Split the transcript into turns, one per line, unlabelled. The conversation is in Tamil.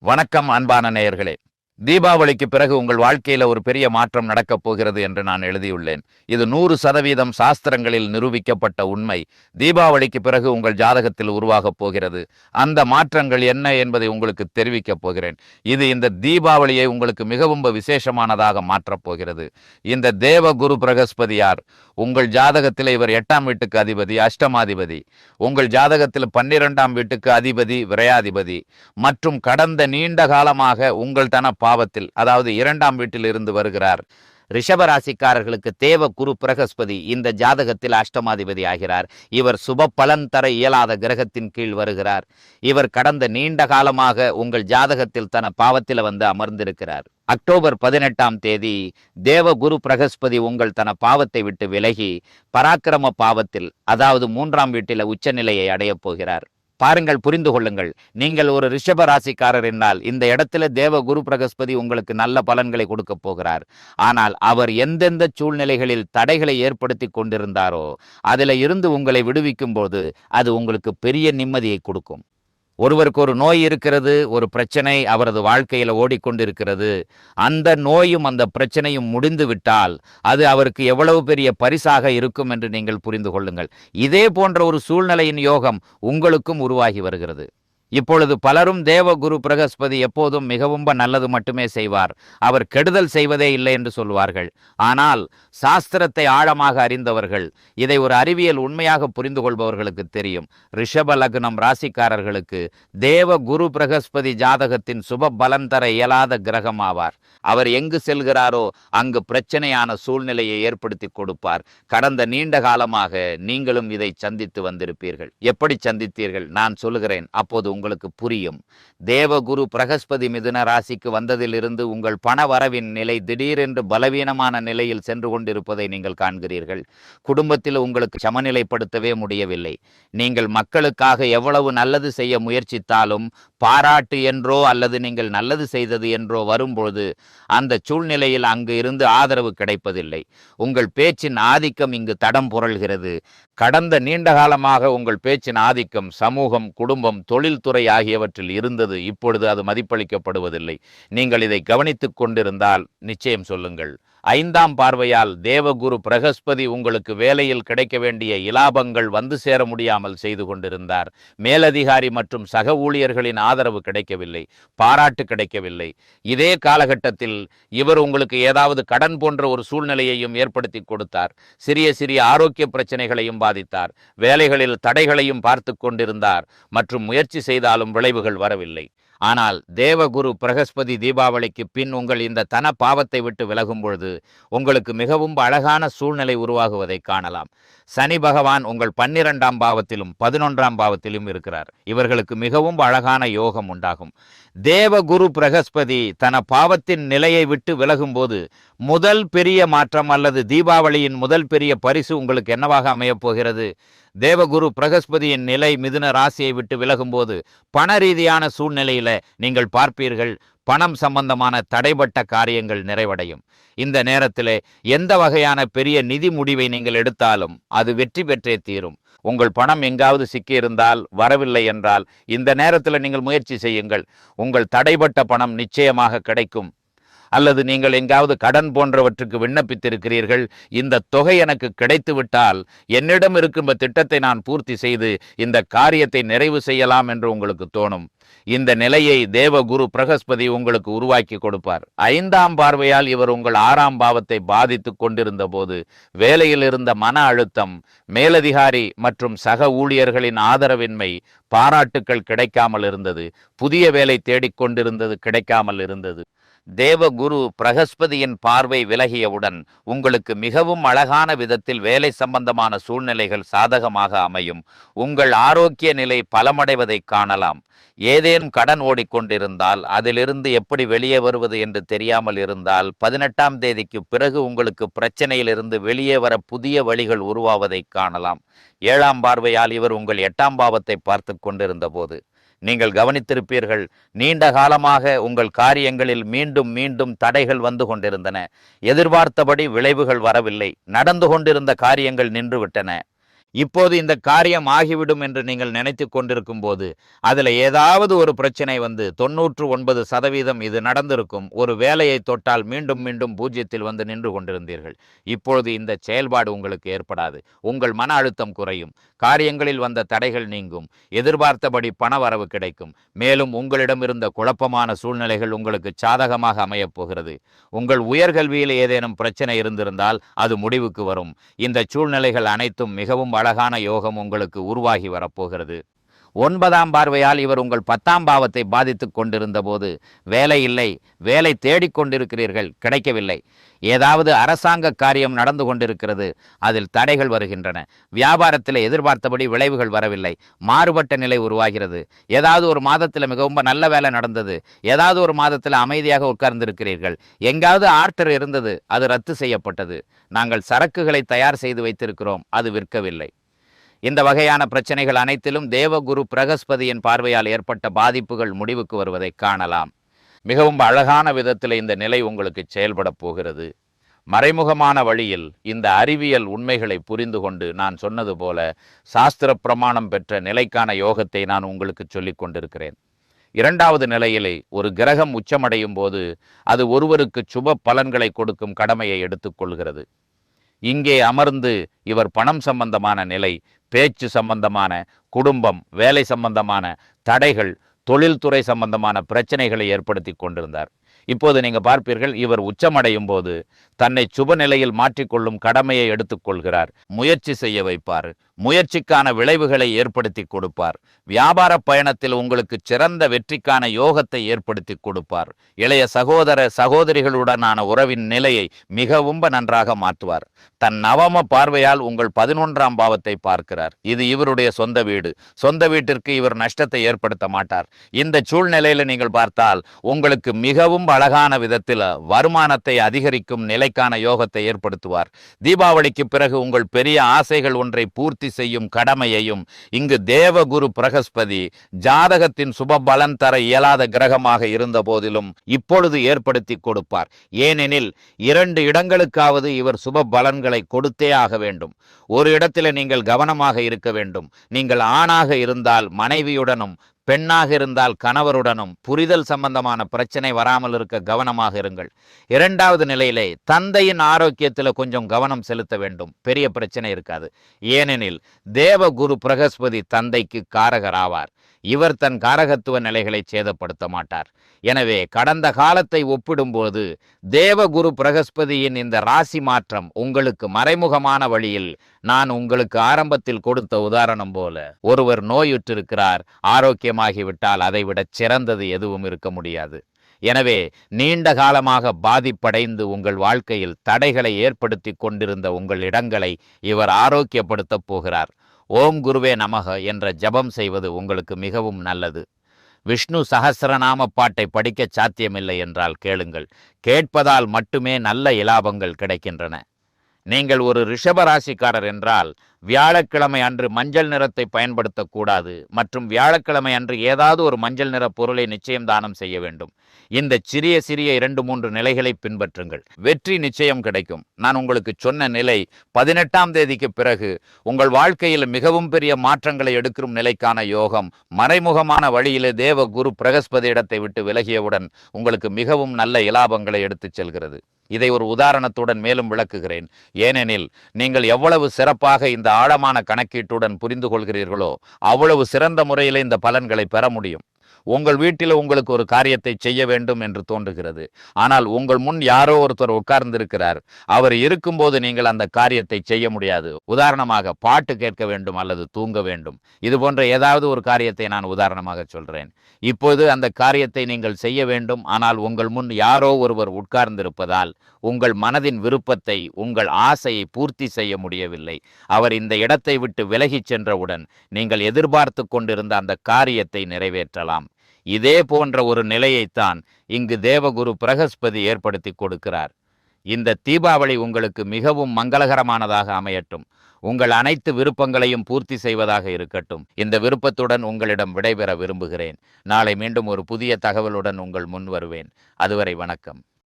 வணக்கம் அன்பான நேயர்களே. தீபாவளிக்கு பிறகு உங்கள் வாழ்க்கையில ஒரு பெரிய மாற்றம் நடக்கப் போகிறது என்று நான் எழுதியுள்ளேன். இது நூறு சதவீதம் சாஸ்திரங்களில் நிரூபிக்கப்பட்ட உண்மை. தீபாவளிக்கு பிறகு உங்கள் ஜாதகத்தில் உருவாகப் போகிறது. அந்த மாற்றங்கள் என்ன என்பதை உங்களுக்கு தெரிவிக்கப் போகிறேன். இது இந்த தீபாவளியை உங்களுக்கு மிகவும் விசேஷமானதாக மாற்றப் போகிறது. இந்த தேவ குரு பிரகஸ்பதியார் உங்கள் ஜாதகத்தில் இவர் எட்டாம் வீட்டுக்கு அதிபதி அஷ்டமாதிபதி. உங்கள் ஜாதகத்தில் பன்னிரெண்டாம் வீட்டுக்கு அதிபதி விரையாதிபதி. மற்றும் கடந்த நீண்ட காலமாக உங்கள் தன பாவத்தில் அதாவது இரண்டாம் வீட்டில் இருந்து வருகிறார் ரிஷபராசிக்காரர்களுக்கு தேவ குரு பிரகஸ்பதி இந்த ஜாதகத்தில் அஷ்டமாதிபதி ஆகிறார். இவர் சுப பலன் தர இயலாத கிரகத்தின் கீழ் வருகிறார். இவர் கடந்த நீண்ட காலமாக உங்கள் ஜாதகத்தில் தன பாவத்தில் வந்து அமர்ந்திருக்கிறார். அக்டோபர் பதினெட்டாம் தேதி தேவ குரு பிரகஸ்பதி உங்கள் தன பாவத்தை விட்டு விலகி பராக்கிரம பாவத்தில் அதாவது மூன்றாம் வீட்டில் உச்சநிலையை அடையப் போகிறார். பாருங்கள் புரிந்து கொள்ளுங்கள். நீங்கள் ஒரு ரிஷப ராசிக்காரர் என்றால் இந்த இடத்துல தேவ குரு பிரகஸ்பதி உங்களுக்கு நல்ல பலன்களை கொடுக்க போகிறார். ஆனால் அவர் எந்தெந்த சூழ்நிலைகளில் தடைகளை ஏற்படுத்தி கொண்டிருந்தாரோ அதில் இருந்து உங்களை விடுவிக்கும் போது அது உங்களுக்கு பெரிய நிம்மதியை கொடுக்கும். ஒருவருக்கு ஒரு நோய் இருக்கிறது ஒரு பிரச்சனை அவரது வாழ்க்கையில் ஓடிக்கொண்டிருக்கிறது. அந்த நோயும் அந்த பிரச்சனையும் முடிந்து விட்டால் அது அவருக்கு எவ்வளவு பெரிய பரிசாக இருக்கும் என்று நீங்கள் புரிந்து கொள்ளுங்கள். இதே போன்ற ஒரு சூழ்நிலையின் யோகம் உங்களுக்கும் உருவாகி வருகிறது. இப்பொழுது பலரும் தேவ குரு பிரகஸ்பதி எப்போதும் மிகவும் நல்லது மட்டுமே செய்வார். அவர் கெடுதல் செய்வதே இல்லை என்று சொல்வார்கள். ஆனால் சாஸ்திரத்தை ஆழமாக அறிந்தவர்கள் இதை ஒரு அறிவியல் உண்மையாக புரிந்து கொள்பவர்களுக்கு தெரியும். ரிஷப லக்னம் ராசிக்காரர்களுக்கு தேவ குரு பிரகஸ்பதி ஜாதகத்தின் சுப பலன் தர இயலாத கிரகம் ஆவார் அவர் எங்கு செல்கிறாரோ அங்கு பிரச்சனையான சூழ்நிலையை ஏற்படுத்தி கொடுப்பார். கடந்த நீண்ட காலமாக நீங்களும் இதை சந்தித்து வந்திருப்பீர்கள். எப்படி சந்தித்தீர்கள்? நான் சொல்லுகிறேன். அப்போது உங்களுக்கு புரியும். தேவகுரு பிரகஸ்பதி மிதுன ராசிக்கு வந்ததிலிருந்து உங்கள் பண வரவின் நிலை திடீரென்று பலவீனமான நிலையில் சென்று கொண்டிருப்பதை நீங்கள் காண்கிறீர்கள். குடும்பத்தில் உங்களுக்கு சமநிலைப்படுத்தவே முடியவில்லை. நீங்கள் மக்களுக்காக எவ்வளவு நல்லது செய்ய முயற்சித்தாலும் பாராட்டு என்றோ அல்லது நீங்கள் நல்லது செய்தது என்றோ வரும்பொழுது அந்த சூழ்நிலையில் அங்கு இருந்து ஆதரவு கிடைப்பதில்லை. உங்கள் பேச்சின் ஆதிக்கம் இங்கு தடம் புரள்கிறது. கடந்த நீண்ட காலமாக உங்கள் பேச்சின் ஆதிக்கம் சமூகம் குடும்பம் தொழில் பொதுத்துறை ஆகியவற்றில் இருந்தது இப்பொழுது அது மதிப்பளிக்கப்படுவதில்லை. நீங்கள் இதை கவனித்துக் கொண்டிருந்தால் நிச்சயம் சொல்லுங்கள். ஐந்தாம் பார்வையால் தேவகுரு பிரகஸ்பதி உங்களுக்கு வேலையில் கிடைக்க வேண்டிய இலாபங்கள் வந்து சேர முடியாமல் செய்து கொண்டிருந்தார். மேலதிகாரி மற்றும் சக ஊழியர்களின் ஆதரவு கிடைக்கவில்லை. பாராட்டு கிடைக்கவில்லை. இதே காலகட்டத்தில் இவர் உங்களுக்கு ஏதாவது கடன் போன்ற ஒரு சூழ்நிலையையும் ஏற்படுத்தி கொடுத்தார். சிறிய சிறிய ஆரோக்கிய பிரச்சனைகளையும் பாதித்தார். வேலைகளில் தடைகளையும் பார்த்து கொண்டிருந்தார். மற்றும் முயற்சி செய்தாலும் விளைவுகள் வரவில்லை. ஆனால் தேவகுரு பிரகஸ்பதி தீபாவளிக்கு பின் உங்கள் இந்த தன பாவத்தை விட்டு விலகும் பொழுது உங்களுக்கு மிகவும் அழகான சூழ்நிலை உருவாகுவதை காணலாம். சனி பகவான் உங்கள் பன்னிரெண்டாம் பாவத்திலும் பதினொன்றாம் பாவத்திலும் இருக்கிறார். இவர்களுக்கு மிகவும் அழகான யோகம் உண்டாகும். தேவகுரு பிரகஸ்பதி தன பாவத்தின் நிலையை விட்டு விலகும் போது முதல் பெரிய மாற்றம் அல்லது தீபாவளியின் முதல் பெரிய பரிசு உங்களுக்கு என்னவாக அமையப் போகிறது? தேவகுரு பிரகஸ்பதியின் நிலை மிதுன ராசியை விட்டு விலகும்போது பண ரீதியான சூழ்நிலையில நீங்கள் பார்ப்பீர்கள். பணம் சம்பந்தமான தடைபட்ட காரியங்கள் நிறைவடையும். இந்த நேரத்தில் எந்த வகையான பெரிய நிதி முடிவை நீங்கள் எடுத்தாலும் அது வெற்றி பெற்றே தீரும். உங்கள் பணம் எங்காவது சிக்கியிருந்தால் வரவில்லை என்றால் இந்த நேரத்தில் நீங்கள் முயற்சி செய்யுங்கள். உங்கள் தடைபட்ட பணம் நிச்சயமாக கிடைக்கும். அல்லது நீங்கள் எங்காவது கடன் போன்றவற்றுக்கு விண்ணப்பித்திருக்கிறீர்கள் இந்த தொகை எனக்கு கிடைத்துவிட்டால் என்னிடம் இருக்கும் திட்டத்தை நான் பூர்த்தி செய்து இந்த காரியத்தை நிறைவு செய்யலாம் என்று உங்களுக்கு தோணும். இந்த நிலையை தேவகுரு பிரகஸ்பதி உங்களுக்கு உருவாக்கி கொடுப்பார். ஐந்தாம் பார்வையால் இவர் உங்கள் ஆறாம் பாவத்தை பாதித்து கொண்டிருந்த போது வேலையில் இருந்த மன அழுத்தம் மேலதிகாரி மற்றும் சக ஊழியர்களின் ஆதரவின்மை பாராட்டுக்கள் கிடைக்காமல் இருந்தது புதிய வேலை தேடிக்கொண்டிருந்தது கிடைக்காமல் இருந்தது. தேவகுரு பிரகஸ்பதியின் பார்வை விலகியவுடன் உங்களுக்கு மிகவும் அழகான விதத்தில் வேலை சம்பந்தமான சூழ்நிலைகள் சாதகமாக அமையும். உங்கள் ஆரோக்கிய நிலை பலமடைவதை காணலாம். ஏதேனும் கடன் ஓடிக்கொண்டிருந்தால் அதிலிருந்து எப்படி வெளியே வருவது என்று தெரியாமல் இருந்தால் பதினெட்டாம் தேதிக்கு பிறகு உங்களுக்கு பிரச்சனையிலிருந்து வெளியே வர புதிய வழிகள் உருவாவதை காணலாம். ஏழாம் பார்வையால் இவர் உங்கள் எட்டாம் பாவத்தை பார்த்து கொண்டிருந்த போது நீங்கள் கவனித்திருப்பீர்கள் நீண்ட காலமாக உங்கள் காரியங்களில் மீண்டும் மீண்டும் தடைகள் வந்து கொண்டிருந்தன. எதிர்பார்த்தபடி விளைவுகள் வரவில்லை. நடந்து கொண்டிருந்த காரியங்கள் நின்றுவிட்டன இப்போது இந்த காரியம் ஆகிவிடும் என்று நீங்கள் நினைத்து கொண்டிருக்கும் போது அதில் ஏதாவது ஒரு பிரச்சனை வந்து தொன்னூற்று ஒன்பது சதவீதம் இது நடந்திருக்கும். ஒரு வேலையை தொட்டால் மீண்டும் மீண்டும் பூஜ்ஜியத்தில் வந்து நின்று கொண்டிருந்தீர்கள். இப்பொழுது இந்த செயல்பாடு உங்களுக்கு ஏற்படாது. உங்கள் மன அழுத்தம் குறையும். காரியங்களில் வந்த தடைகள் நீங்கும். எதிர்பார்த்தபடி பணவரவு கிடைக்கும். மேலும் உங்களிடம் இருந்த குழப்பமான சூழ்நிலைகள் உங்களுக்கு சாதகமாக அமையப் போகிறது. உங்கள் உயர்கல்வியில் ஏதேனும் பிரச்சனை இருந்திருந்தால் அது முடிவுக்கு வரும். இந்த சூழ்நிலைகள் அனைத்தும் மிகவும் அழகான யோகம் உங்களுக்கு உருவாகி வரப்போகிறது. ஒன்பதாம் பார்வையால் இவர் உங்கள் பத்தாம் பாவத்தை பாதித்துக் கொண்டிருந்த போது வேலை இல்லை வேலை தேடிக் கொண்டிருக்கிறீர்கள் கிடைக்கவில்லை. ஏதாவது அரசாங்க காரியம் நடந்து கொண்டிருக்கிறது அதில் தடைகள் வருகின்றன. வியாபாரத்தில் எதிர்பார்த்தபடி விளைவுகள் வரவில்லை. மாறுபட்ட நிலை உருவாகிறது. ஏதாவது ஒரு மாதத்தில் மிகவும் நல்ல வேலை நடந்தது. ஏதாவது ஒரு மாதத்தில் அமைதியாக உட்கார்ந்திருக்கிறீர்கள். எங்காவது ஆர்டர் இருந்தது அது ரத்து செய்யப்பட்டது. நாங்கள் சரக்குகளை தயார் செய்து வைத்திருக்கிறோம் அது விற்கவில்லை. இந்த வகையான பிரச்சனைகள் அனைத்திலும் தேவகுரு பிரகஸ்பதியின் பார்வையால் ஏற்பட்ட பாதிப்புகள் முடிவுக்கு வருவதை காணலாம். மிகவும் அழகான விதத்தில் இந்த நிலை உங்களுக்கு செயல்பட போகிறது. மறைமுகமான வழியில் இந்த அறிவியல் உண்மைகளை புரிந்து கொண்டு நான் சொன்னது போல சாஸ்திர பிரமாணம் பெற்ற நிலைக்கான யோகத்தை நான் உங்களுக்கு சொல்லிக் கொண்டிருக்கிறேன். இரண்டாவது நிலையிலே ஒரு கிரகம் உச்சமடையும் போது அது ஒருவருக்கு சுப பலன்களை கொடுக்கும் கடமையை எடுத்துக்கொள்கிறது இங்கே அமர்ந்து இவர் பணம் சம்பந்தமான நிலை பேச்சு சம்பந்தமான குடும்பம் வேலை சம்பந்தமான தடைகள் தொழில்துறை சம்பந்தமான பிரச்சனைகளை ஏற்படுத்தி கொண்டிருந்தார். இப்போது நீங்க பார்ப்பீர்கள் இவர் உச்சமடையும் போது தன்னை சுப நிலையில் மாற்றிக்கொள்ளும் கடமையை எடுத்துக்கொள்கிறார் முயற்சி செய்ய வைப்பார். முயற்சிக்கான விளைவுகளை ஏற்படுத்தி கொடுப்பார். வியாபார பயணத்தில் உங்களுக்கு சிறந்த வெற்றிக்கான யோகத்தை ஏற்படுத்தி கொடுப்பார். இளைய சகோதர சகோதரிகளுடனான உறவின் நிலையை மிகவும் நன்றாக மாற்றுவார். தன் நவம பார்வையால் உங்கள் பதினொன்றாம் பாவத்தை பார்க்கிறார். இது இவருடைய சொந்த வீடு. சொந்த வீட்டிற்கு இவர் நஷ்டத்தை ஏற்படுத்த மாட்டார். இந்த சூழ்நிலையில நீங்கள் பார்த்தால் உங்களுக்கு மிகவும் அழகான விதத்தில் வருமானத்தை அதிகரிக்கும் நிலைக்கான யோகத்தை ஏற்படுத்துவார். தீபாவளிக்கு பிறகு உங்கள் பெரிய ஆசைகள் ஒன்றை பூர்த்தி செய்யும் கடமையையும் இங்கு தேவகுரு பிரகஸ்பதி ஜாதகத்தின் சுப பலன் தர இயலாத கிரகமாக இருந்த போதிலும் இப்பொழுது ஏற்படுத்தி கொடுப்பார். ஏனெனில் இரண்டு இடங்களுக்காவது இவர் சுப பலன்களை கொடுத்தே ஆக வேண்டும். ஒரு இடத்தில் நீங்கள் கவனமாக இருக்க வேண்டும். நீங்கள் ஆணாக இருந்தால் மனைவியுடனும் பெண்ணாக இருந்தால் கணவருடனும் புரிதல் சம்பந்தமான பிரச்சனை வராமல் இருக்க கவனமாக இருங்கள். இரண்டாவது நிலையிலே தந்தையின் ஆரோக்கியத்தில் கொஞ்சம் கவனம் செலுத்த வேண்டும். பெரிய பிரச்சனை இருக்காது. ஏனெனில் தேவகுரு பிரகஸ்பதி தந்தைக்கு காரகர் ஆவார் இவர் தன் காரகத்துவ நிலைகளை சேதப்படுத்த மாட்டார். எனவே கடந்த காலத்தை ஒப்பிடும்போது தேவகுரு பிரகஸ்பதியின் இந்த ராசி மாற்றம் உங்களுக்கு மறைமுகமான வழியில் நான் உங்களுக்கு ஆரம்பத்தில் கொடுத்த உதாரணம் போல. ஒருவர் நோயுற்றிருக்கிறார் ஆரோக்கியமாகிவிட்டால் அதைவிட சிறந்தது எதுவும் இருக்க முடியாது. எனவே நீண்ட காலமாக பாதிப்படைந்து உங்கள் வாழ்க்கையில் தடைகளை ஏற்படுத்தி கொண்டிருந்த உங்கள் இடங்களை இவர் ஆரோக்கியப்படுத்தப் போகிறார். ஓம் குருவே நமக என்ற ஜபம் செய்வது உங்களுக்கு மிகவும் நல்லது. விஷ்ணு சகசிரநாம பாட்டை படிக்க சாத்தியமில்லை என்றால் கேளுங்கள். கேட்பதால் மட்டுமே நல்ல இலாபங்கள் கிடைக்கின்றன. நீங்கள் ஒரு ரிஷபராசிக்காரர் என்றால் வியாழக்கிழமை அன்று மஞ்சள் நிறத்தை பயன்படுத்தக்கூடாது மற்றும் வியாழக்கிழமை அன்று ஏதாவது ஒரு மஞ்சள் நிற பொருளை நிச்சயம் தானம் செய்ய வேண்டும். இந்த சிறிய சிறிய இரண்டு மூன்று நிலைகளை பின்பற்றுங்கள். வெற்றி நிச்சயம் கிடைக்கும். நான் உங்களுக்கு சொன்ன நிலை பதினெட்டாம் தேதிக்கு பிறகு உங்கள் வாழ்க்கையில் மிகவும் பெரிய மாற்றங்களை எடுக்கும் நிலைக்கான யோகம் மறைமுகமான வழியிலே தேவ குரு பிரகஸ்பதி இடத்தை விட்டு விலகியவுடன் உங்களுக்கு மிகவும் நல்ல இலாபங்களை எடுத்துச் செல்கிறது. இதை ஒரு உதாரணத்துடன் மேலும் விளக்குகிறேன். ஏனெனில் நீங்கள் எவ்வளவு சிறப்பாக இந்த ஆழமான கணக்கீட்டுடன் புரிந்து கொள்கிறீர்களோ அவ்வளவு சிறந்த முறையில் இந்த பலன்களை பெற முடியும். உங்கள் வீட்டில் உங்களுக்கு ஒரு காரியத்தை செய்ய வேண்டும் என்று தோன்றுகிறது. ஆனால் உங்கள் முன் யாரோ ஒருத்தர் உட்கார்ந்திருக்கிறார். அவர் இருக்கும்போது நீங்கள் அந்த காரியத்தை செய்ய முடியாது. உதாரணமாக பாட்டு கேட்க வேண்டும் அல்லது தூங்க வேண்டும். இது போன்ற ஏதாவது ஒரு காரியத்தை நான் உதாரணமாக சொல்றேன். இப்போது அந்த காரியத்தை நீங்கள் செய்ய வேண்டும். ஆனால் உங்கள் முன் யாரோ ஒருவர் உட்கார்ந்திருப்பதால் உங்கள் மனதின் விருப்பத்தை உங்கள் ஆசையை பூர்த்தி செய்ய முடியவில்லை. அவர் இந்த இடத்தை விட்டு விலகிச் சென்றவுடன் நீங்கள் எதிர்பார்த்து கொண்டிருந்த அந்த காரியத்தை நிறைவேற்றலாம். இதே போன்ற ஒரு நிலையைத்தான் இங்கு தேவகுரு பிரகஸ்பதி ஏற்படுத்தி கொடுக்கிறார். இந்த தீபாவளி உங்களுக்கு மிகவும் மங்களகரமானதாக அமையட்டும். உங்கள் அனைத்து விருப்பங்களையும் பூர்த்தி செய்வதாக இருக்கட்டும். இந்த விருப்பத்துடன் உங்களிடம் விடைபெற விரும்புகிறேன். நாளை மீண்டும் ஒரு புதிய தகவலுடன் உங்கள் முன் வருவேன். அதுவரை வணக்கம்.